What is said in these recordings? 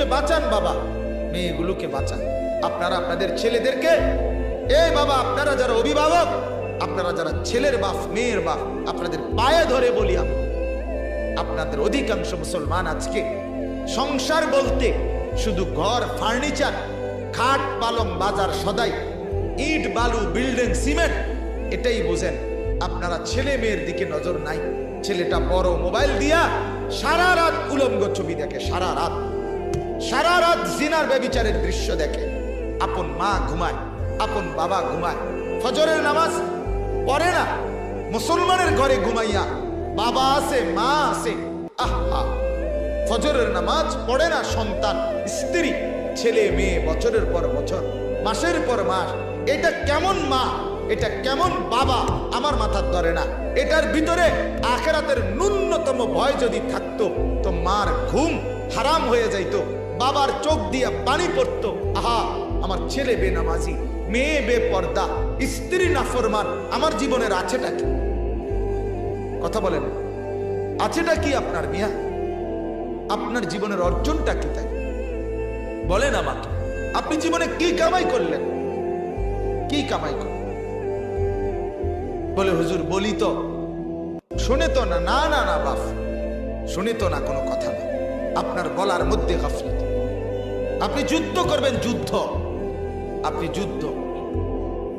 মেয়েগুলোকে বাঁচান বাবা। মেয়েগুলোকে বাঁচান। আপনারা আপনাদের ছেলেদেরকে, এই বাবা, আপনারা যারা অভিভাবক, আপনারা যারা ছেলের বাপ, মেয়ের বাপ, আপনাদের পায়ে ধরে বলি আমি, আপনাদের অধিকাংশ মুসলমান আজকে সংসার বলতে শুধু ঘর, ফার্নিচার, খাট, পালং বাজার সদাই, ইট, বালু, বিল্ডিং, সিমেন্ট, এটাই বোঝেন। আপনারা ছেলে মেয়ের দিকে নজর নাই। ছেলেটা বড় মোবাইল দিয়া সারা রাত উলঙ্গ ছবি দেখে, সারা রাত। সারা রাত জিনার ব্যবিচারের দৃশ্য দেখে। আপন মা ঘুমায়, আপন বাবা ঘুমায়। ফজরের নামাজ পড়ে না। মুসলমানের ঘরে ঘুমাইয়া বাবা আছে, মা আছে। আহা! ফজরের নামাজ পড়ে না সন্তান, স্ত্রী, ছেলে, মেয়ে, বছরের পর বছর, মাসের পর মাস। এটা কেমন মা? এটা কেমন বাবা? আমার মাথার ধরে না। এটার ভিতরে আখেরাতের ন্যূনতম ভয় যদি থাকতো, তো মার ঘুম হারাম হয়ে যাইতো। বাবার চোখ দিয়ে পানি পড়তো। আহা, আমার ছেলে বেনামাজি, মেয়ে বেপর্দা, স্ত্রী নাফরমান, আমার জীবনের আছেটা কি? কথা বলেন, আছেটা কি আপনার মিয়া? আপনার জীবনের অর্জনটা কি তাই? বলেন আমাকে, আপনি জীবনে কি কামাই করলেন? কি কামাই করলেন বলে, হুজুর, বলি তো, শুনে তো না না না বাপ শুনে তো না কোনো কথা না। আপনার বলার মধ্যে গাফলত। আপনি যুদ্ধ করবেন, যুদ্ধ। আপনি যুদ্ধ।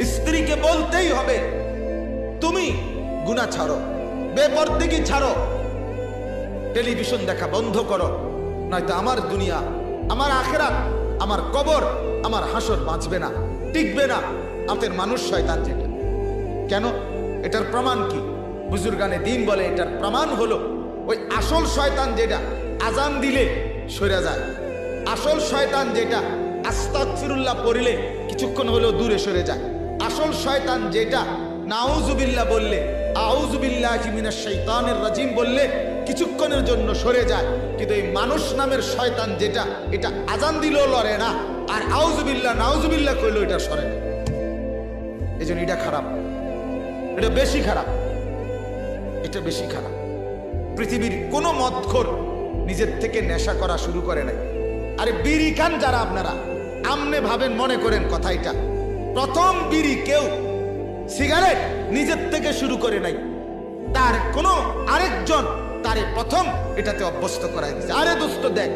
স্ত্রীকে বলতেই হবে, তুমি গুণা ছাড়ো বেপর্দিগি ছাড়ো। টেলিভিশন দেখা বন্ধ করো, নয়তো আমার দুনিয়া, আমার আখেরাত, আমার কবর, আমার হাসর বাঁচবে না, টিকবে না। আমাদের মানুষ, শয়তান যেটা। কেন? এটার প্রমাণ কি? বুজুর্গানে দিন বলে এটার প্রমাণ হলো, ওই আসল শয়তান যেটা, আজান দিলে সরে যায়। আসল শয়তান যেটা আস্তাক ফিরুল্লাহ পড়লে কিছুক্ষণ হলেও দূরে সরে যায়। আসল শয়তান যেটা, নাউজুবিল্লাহ বললে, আউজুবিল্লাহ মিনাশ শৈতানের রাজিম বললে কিছুক্ষণের জন্য সরে যায়। কিন্তু এই মানুষ নামের শয়তান যেটা, এটা আজান দিলেও লড়ে না। আর আউজুবিল্লাহ, নাউজুবিল্লাহ কইলেও এটা সরে না। এই জন্য এটা খারাপ। এটা বেশি খারাপ। এটা বেশি খারাপ। পৃথিবীর কোনো মদখোর নিজের থেকে নেশা করা শুরু করে নাই। আরে বিড়ি খান যারা আপনারা। আমনে ভাবেন, মনে করেন কথা এটা। প্রথম বিড়ি কেউ সিগারেট নিজের থেকে শুরু করে নাই। তার কোনো আরেকজন তারে প্রথম এটাতে অভ্যস্ত করাই দিচ্ছে আরে দোস্ত, দেখ।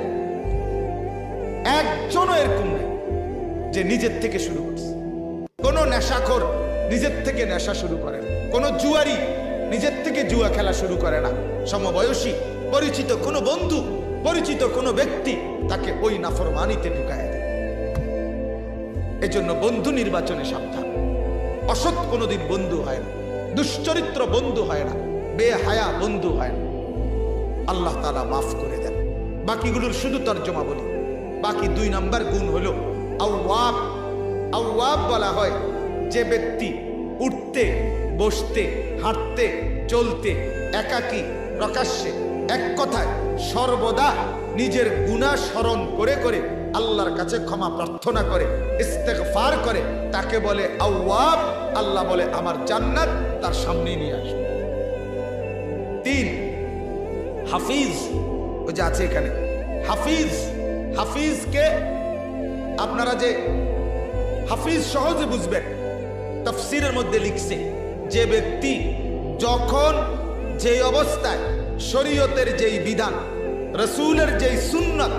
একজনও এরকম নেই যে নিজের থেকে শুরু করছে। কোনো নেশাখোর নিজের থেকে নেশা শুরু করে না। কোনো জুয়ারি নিজের থেকে জুয়া খেলা শুরু করে না। সমবয়সী, পরিচিত কোনো বন্ধু পরিচিত কোনো ব্যক্তি তাকে ওই নাফরমানিতে ঢুকায় দেয়। এজন্য বন্ধু নির্বাচনে সাবধান। অসৎ কোনোদিন বন্ধু হয় না। দুশ্চরিত্র বন্ধু হয় না। বেহায়া বন্ধু হয় না। আল্লাহ তালা মাফ করে দেন। বাকিগুলোর শুধু তর্জমা বলি বাকি দুই নাম্বার গুণ হলো আউয়াব। আউয়াব বলা হয় যে ব্যক্তি উঠতে, বসতে, হাঁটতে, চলতে, একাকী, প্রকাশ্যে এক কথায় সর্বদা নিজের গুণা স্মরণ করে করে আল্লাহর কাছে ক্ষমা প্রার্থনা করে, ইস্তেগফার করে, তাকে বলে আউয়াব আল্লাহ বলে আমার জান্নাত, তার সামনে নিয়ে আসবে। তিন, হাফিজ ও যে আছে এখানে, হাফিজ, হাফিজকে আপনারা যে হাফিজ সহজে বুঝবেন, তফসিরের মধ্যে লিখছে, যে ব্যক্তি যখন যে অবস্থায় শরীয়তের যেই বিধান, রসুলের যেই সুন্নত,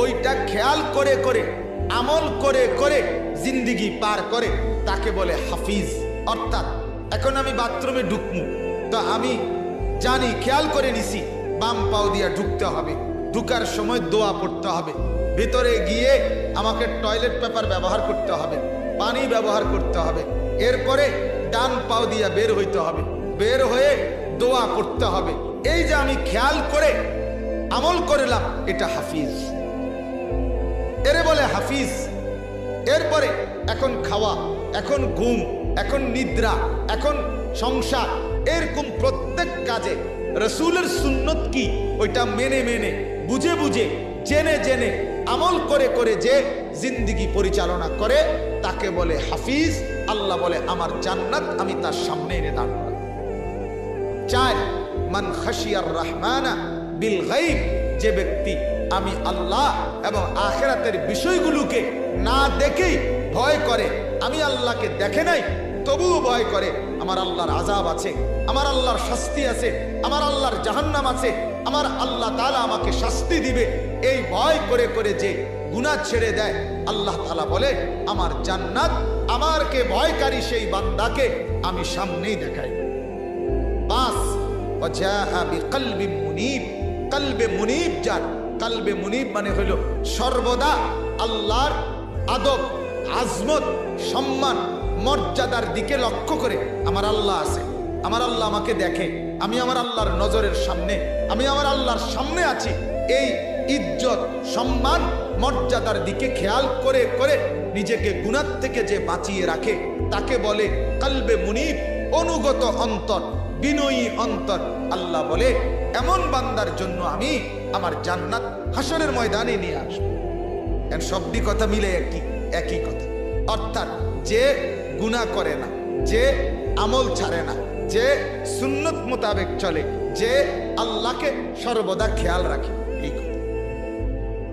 ওইটা খেয়াল করে করে, আমল করে করে জিন্দিগি পার করে, তাকে বলে হাফিজ। অর্থাৎ, এখন আমি বাথরুমে ঢুকমু, তো আমি জানি, খেয়াল করে নিছি, বাম পাও দিয়া ঢুকতে হবে, ঢুকার সময় দোয়া পড়তে হবে, ভিতরে গিয়ে আমাকে টয়লেট পেপার ব্যবহার করতে হবে, পানি ব্যবহার করতে হবে, এরপরে ডান পাও দিয়া বের হইতে হবে, বের হয়ে দোয়া করতে হবে। এই যে আমি খেয়াল করে আমল করলাম, এটা হাফিজ। এরে বলে, হাফিজ, এরপরে এখন খাওয়া, এখন ঘুম, এখন নিদ্রা, এখন সংসার, এরকম প্রত্যেক কাজে রসুলের সুন্নত কি, ওইটা মেনে মেনে, বুঝে বুঝে, জেনে জেনে, আমল করে করে যে জিন্দিগি পরিচালনা করে, তাকে বলে হাফিজ, আল্লাহ বলে, আমার জান্নাত আমি তার সামনে এনে করা। চার মান খাসিয়ার রহমানা বিল গাইব যে ব্যক্তি আমি আল্লাহ এবং আখেরাতের বিষয়গুলোকে না দেখেই ভয় করে, আমি আল্লাহকে দেখে নাই, তবুও ভয় করে, আমার আল্লাহর আজাব আছে, আমার আল্লাহর শাস্তি আছে, আমার আল্লাহর জাহান্নাম আছে, আমার আল্লাহ তালা আমাকে শাস্তি দিবে, এই ভয় করে করে যে গুনাহ ছেড়ে দেয়, আল্লাহ তালা বলে, আমার জান্নাত আমারকে ভয়কারী সেই বান্দাকে আমি সামনেই দেখাই। কলবে মুনিব কলবে মুনিব মানে হলো সর্বদা আল্লাহর আদব, আজমত, সম্মান, মর্যাদার দিকে লক্ষ্য করে আমার আল্লাহ আছে। আমার আল্লাহ আমাকে দেখে, আমি আমার আল্লাহর নজরের সামনে, আমি আমার আল্লাহর সামনে আছি। এই ইজ্জত, সম্মান, মর্যাদার দিকে খেয়াল করে করে নিজেকে গুণার থেকে যে বাঁচিয়ে রাখে, তাকে বলে কালবে মুনিব, অনুগত অন্তর, বিনয়ী অন্তর। আল্লাহ বলে, এমন বান্দার জন্য আমি আমার জান্নাত হাসনের ময়দানে নিয়ে আসব। এর সবটি কথা মিলে একই একই কথা। অর্থাৎ যে গুনাহ করে না, যে আমল ছাড়ে না, যে সুন্নত মোতাবেক চলে, যে আল্লাহকে সর্বদা খেয়াল রাখে, এই কথা।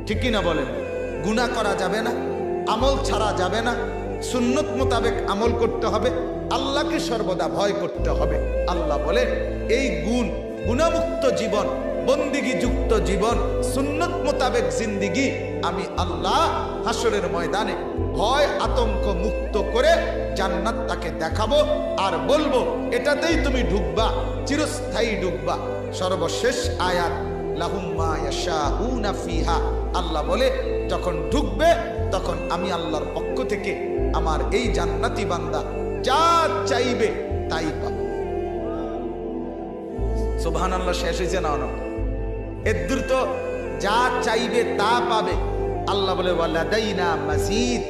ঠিক কি না বলেন? গুনাহ করা যাবে না, আমল ছাড়া যাবে না, সুন্নত মোতাবেক আমল করতে হবে, আল্লাহকে সর্বদা ভয় করতে হবে। আল্লাহ বলে এই গুণ, গুণামুক্ত জীবন বন্দিগি যুক্ত জীবন, সুন্নত মোতাবেক জিন্দিগি আমি আল্লাহ হাসরের ময়দানে ভয়, আতঙ্ক মুক্ত করে জান্নাত তাকে দেখাবো আর বলব, এটাতেই তুমি ঢুকবা, চিরস্থায়ী ঢুকবা। সর্বশেষ আয়াত ফিহা। আল্লাহ বলে, যখন ঢুকবে, তখন আমি আল্লাহর পক্ষ থেকে আমার এই জান্নাতি বান্দা যা চাইবে তাই পাবে। সুবহান আল্লাহ শেষ হয়েছে না অনক এর দ্রুত যা চাইবে তা পাবে। আল্লাহ বলে, ওয়ালাদাইনা মাজিদ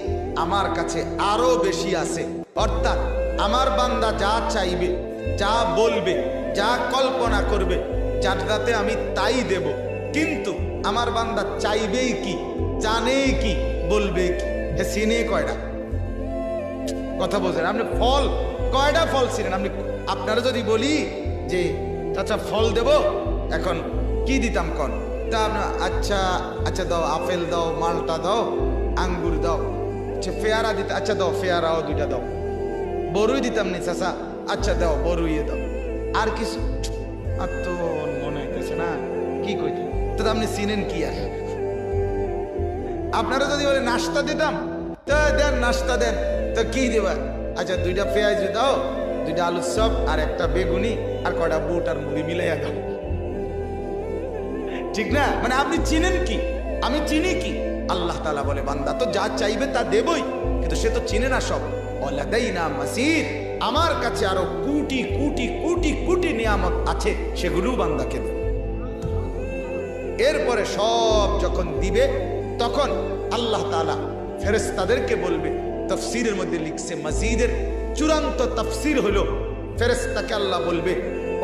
আমার কাছে আরও বেশি আছে। অর্থাৎ, আমার বান্দা যা চাইবে, যা বলবে, যা কল্পনা করবে যাটাতে আমি তাই দেব। কিন্তু আমার বান্দা চাইবেই কি, জানেই কি, বলবে কি? হে সিনে কয়টা কথা বলছেন। আপনি ফল কয়টা ফল ছিলেন আপনি, আপনারা যদি বলি যে চাচা ফল দেব? এখন কি দিতাম কন? তা আচ্ছা আচ্ছা দাও, আপেল দাও, মালটা দাও, আঙ্গুর দাও। আচ্ছা পেয়ারা দিতে আচ্ছা দাও, পেয়ারাও দুইটা দাও। বরুই দিতাম নি চাচা? আচ্ছা দাও বড়ুইয়ে দাও। আর কিছু? আর তো মনে হইতেছে না, কি কইতে? তো আপনি চিনেন কি আর? আপনারা যদি বলে নাস্তা দিতাম, তো দেন, নাস্তা দেন। তো কি দেবা? আচ্ছা দুইটা পেঁয়াজ দাও দুইটা আলুর চপ আর একটা বেগুনি আর কটা বুট আর মুড়ি মিলাইয়া দাও ঠিক না? মানে আপনি চিনেন কি? আমি চিনি কি? আল্লাহ তালা বলে, বান্দা, তো যা চাইবে তা দেবই, কিন্তু সে তো চিনে না সব। অলাদাই না আমার কাছে আরও কোটি কোটি কোটি কোটি নিয়ামত আছে সেগুলোও বান্দাকে দেবে এরপরে সব যখন দিবে, তখন আল্লাহ তালা ফেরেস্তাদেরকে বলবে, তফসিরের মধ্যে লিখছে মসজিদের চূড়ান্ত তফসির হলো ফেরেস্তাকে আল্লাহ বলবে,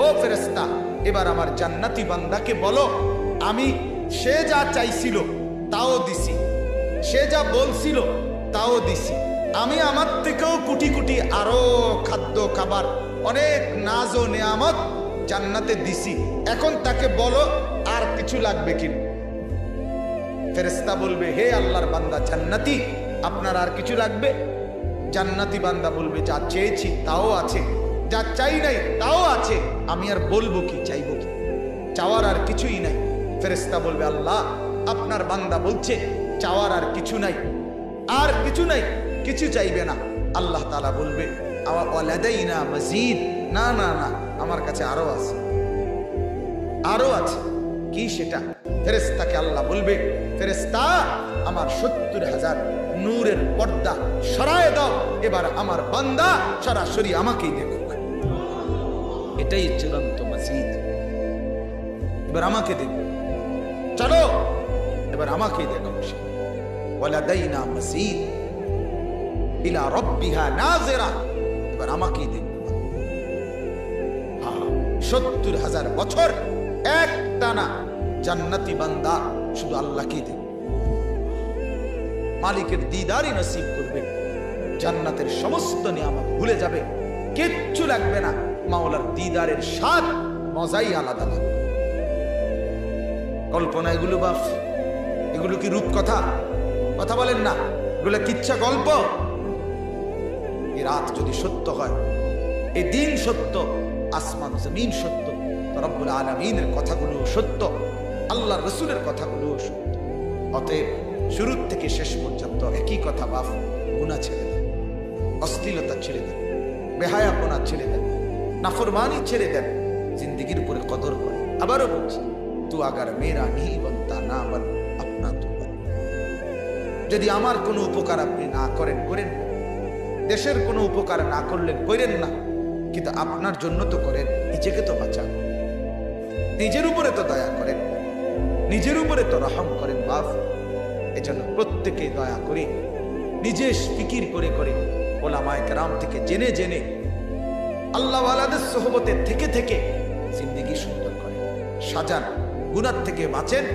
ও ফেরেস্তা এবার আমার জান্নাতি বান্দাকে বলো, আমি সে যা চাইছিল তাও দিছি, সে যা বলছিল তাও দিছি। আমি আমার থেকেও কুটি কুটি আরও খাদ্য, খাবার, অনেক নাজ ও নেয়ামত জান্নাতে দিছি। এখন তাকে বলো, আর কিছু লাগবে কি ফেরেস্তা বলবে, হে আল্লাহর বান্দা জান্নাতি, আপনার আর কিছু লাগবে? জান্নাতি বান্দা বলবে, যা চেয়েছি তাও আছে, যা চাই নাই তাও আছে। আমি আর বলব কি, চাইব কি? চাওয়ার আর কিছুই নাই। ফেরেস্তা বলবে, আল্লাহ, আপনার বান্দা বলছে, চাওয়ার আর কিছু নাই, আর কিছু নাই, কিছু চাইবে না। আল্লাহ তালা বলবে আমার না মসজিদ না না না, আমার কাছে আরও আছে। আরও আছে? কি সেটা? ফেরেস্তাকে আল্লাহ বলবে ফেরেস্তা আমার সত্তর হাজার নূরের পর্দা সরায় দাও। এবার আমার বান্দা সরাসরি আমাকেই দেখুক। এটাই চূড়ান্ত মসজিদ। এবার আমাকে দেখো চলো, এবার দেখো ইলা রব্বিহা এবার আমাকেই দেখো সত্তর হাজার বছর এক টানা জান্নাতি বান্দা শুধু আল্লাহকেই দেবে মালিকের দিদারই নসিব করবে। জান্নাতের সমস্ত নিয়ামত ভুলে যাবে। কিচ্ছু লাগবে না। মাওলার দিদারের স্বাদ মজাই আলাদা লাগবে কল্পনা, এগুলো বাপ এগুলো কি রূপ কথা বলেন না। এগুলো কিচ্ছা গল্প? এই রাত যদি সত্য হয় এই দিন সত্য, আসমান, জমিন সত্য রব্বুল আলমিনের কথাগুলো সত্য আল্লাহ রসুলের কথাগুলো সত্য। অতএব শুরুর থেকে শেষ পর্যন্ত একই কথা বাপ, গুণা ছেড়ে দেন। অশ্লীলতা ছেড়ে দেন। বেহায়াপনা ছেড়ে দেন। নাফরমানি ছেড়ে দেন। জিন্দিগির উপরে কদর করে আবারও বলছি তু আগার মেরা নিহি বনতা না বল আপনা তু। যদি আমার কোনো উপকার আপনি না করেন করেন। দেশের কোনো উপকার না করলেন, করেন না। কিন্তু আপনার জন্য তো করেন, নিজেকে তো বাঁচান। নিজের উপরে তো দয়া করেন। নিজের উপরে তো রহম করেন, বাপ। এজন্য প্রত্যেকে দয়া করে নিজে ফিকির করে করে ওলামায় কেরাম থেকে জেনে জেনে আল্লাহ আলাদের সোহবতে থেকে থেকে জিন্দিগি সুন্দর করেন, সাজান, গুনার থেকে বাঁচেন,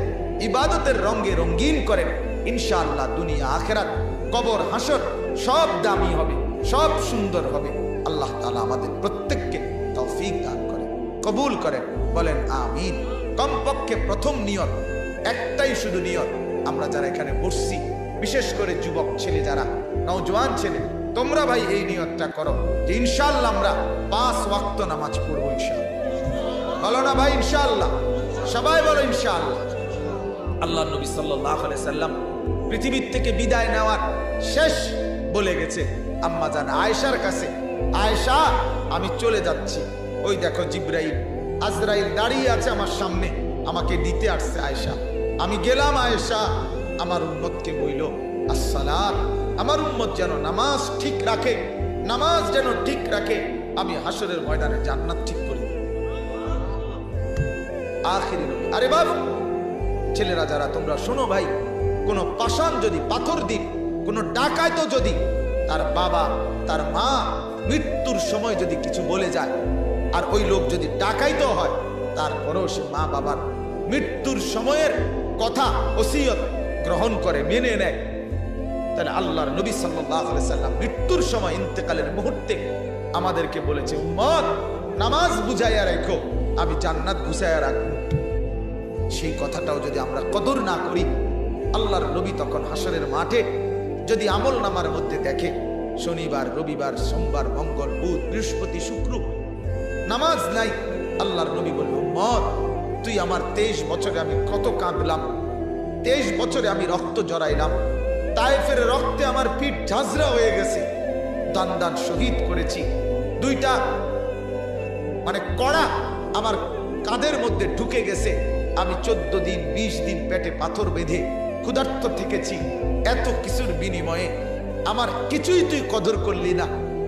ইবাদতের রঙ্গে রঙ্গিন করেন, ইনশাআল্লাহ দুনিয়া আখেরাত, কবর, হাসর সব দামি হবে, সব সুন্দর হবে। আল্লাহ তাআলা আমাদের প্রত্যেককে তৌফিক দান করেন, কবুল করেন, বলেন আমিন। কমপক্ষে প্রথম নিয়ত, একটাই শুধু নিয়ত আমরা যারা এখানে বসছি, বিশেষ করে যুবক ছেলে যারা, নওজোয়ান ছেলে, তোমরা ভাই এই নিয়তটা করো। যে ইনশাল্লাহ আমরা পাঁচ ওয়াক্ত নামাজ পড়ব ইনশাল্লাহ বলো না ভাই ইনশাল্লাহ সবাই বলো ইনশাআল্লাহ। আল্লাহ নবী সাল্লাহ সাল্লাম পৃথিবীর থেকে বিদায় নেওয়ার শেষ বলে গেছে। আম্মা জান আয়েশার কাছে, আয়েশা, আমি চলে যাচ্ছি। ওই দেখো জিব্রাইল, আজরাইল দাঁড়িয়ে আছে আমার সামনে, আমাকে দিতে আসছে আয়েশা। আমি গেলাম আয়েশা, আমার উম্মতকে বইল, আসসালাত, আমার উম্মত যেন নামাজ ঠিক রাখে, নামাজ যেন ঠিক রাখে, আমি হাসরের ময়দানে জান্নাত ঠিক করি। আখিরি নবী, আরে বাবু, ছেলেরা যারা, তোমরা শোনো ভাই, কোনো পাষাণ যদি, পাথর দিন, কোনো ডাকায়তো যদি, তার বাবা, তার মা মৃত্যুর সময় যদি কিছু বলে যায়, আর ওই লোক যদি ডাকাইতো হয়, তারপরেও সে মা বাবার মৃত্যুর সময়ের কথা, ওসিয়ত গ্রহণ করে, মেনে নেয়। তাহলে আল্লাহর নবী আলাইহি সাল্লাম মৃত্যুর সময় ইন্তেকালের মুহূর্তে আমাদেরকে বলেছে, উম্মত, নামাজ বুঝাইয়া রেখো আমি জান্নাত ঘুষাইয়া রাখব। সেই কথাটাও যদি আমরা কদর না করি, আল্লাহর নবী তখন হাসরের মাঠে যদি আমল নামার মধ্যে দেখে, শনিবার, রবিবার, সোমবার, মঙ্গল, বুধ, বৃহস্পতি, শুক্র, নামাজ নাই, আল্লাহর নবী বলল মত তুই আমার তেইশ বছরে আমি কত কাঁদলাম? তেইশ বছরে আমি রক্ত জড়াইলাম। তাইফের রক্তে আমার পিঠ ঝাঁঝরা হয়ে গেছে। দান দান শহীদ করেছি। দুইটা মানে কড়া আমার কাঁধের মধ্যে ঢুকে গেছে। আমি চোদ্দ দিন ২০ দিন পেটে পাথর বেঁধে ক্ষুধার্ত থেকেছি। এত কিছুর বিনিময়ে আমার কিছুই তুই কদর করলি না।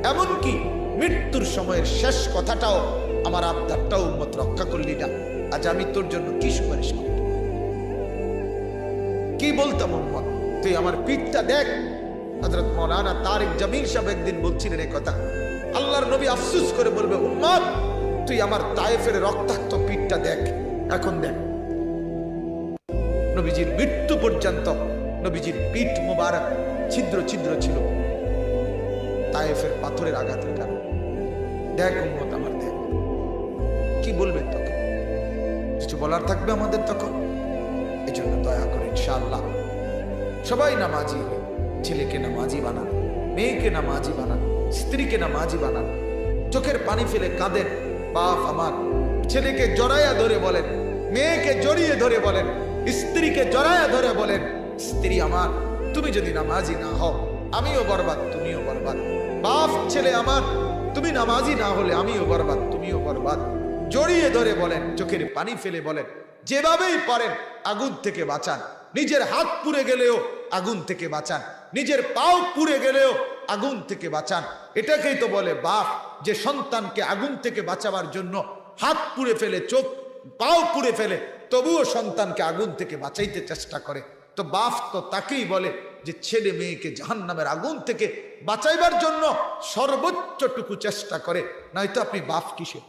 এমনকি মৃত্যুর সময়ের শেষ কথাটাও আমার আবদারটাও মত রক্ষা করলি না। আজ আমি তোর জন্য কি সুপারিশ করব? কি বলতাম উম্মত তুই আমার পিঠটা দেখ। হজরত মৌলানা তারিক জামির সাহেব একদিন বলছিলেন এই কথা। আল্লাহর নবী আফসুস করে বলবে, উম্মত, তুই আমার তায়েফের রক্তাক্ত পিঠটা দেখ। এখন দেখ। নবীজির মৃত্যু পর্যন্ত নবীজির পিঠ মুবারক ছিদ্র ছিদ্র ছিল। তায়েফের পাথরের আঘাতের কারণে দেখ উম্মত আমার দেখ। কি তখন কিছু বলার থাকবে আমাদের তখন। এই জন্য দয়া করে ইনশাআল্লাহ সবাই নামাজি। ছেলেকে নামাজি বানান, মেয়েকে নামাজি বানান, স্ত্রীকে নামাজি বানান। চোখের পানি ফেলে কাঁদেন, বাপ আমার, ছেলেকে জড়াইয়া ধরে বলেন, মেয়েকে জড়িয়ে ধরে বলেন, স্ত্রীকে জড়াইয়া ধরে বলেন, স্ত্রী আমার, তুমি যদি নামাজি না হও, আমিও বরবাদ, তুমিও বরবাদ। বাপ, ছেলে আমার, তুমি নামাজি না হলে আমিও বরবাদ, তুমিও বরবাদ। জড়িয়ে ধরে বলেন, চোখের পানি ফেলে বলেন, যেভাবেই পারেন আগুন থেকে বাঁচান। নিজের হাত পুড়ে গেলেও আগুন থেকে বাঁচান। নিজের পাও পুড়ে গেলেও আগুন থেকে বাঁচান। এটাকেই তো বলে বাপ, যে সন্তানকে আগুন থেকে বাঁচাবার জন্য হাত পুড়ে ফেলে, চোখ, পাও পুড়ে ফেলে, তবুও সন্তানকে আগুন থেকে বাঁচাইতে চেষ্টা করে। তো বাপ তো তাকেই বলে যে, ছেলে মেয়েকে জাহান নামের আগুন থেকে বাঁচাইবার জন্য সর্বোচ্চটুকু চেষ্টা করে, নয়তো আপনি বাপ কিসে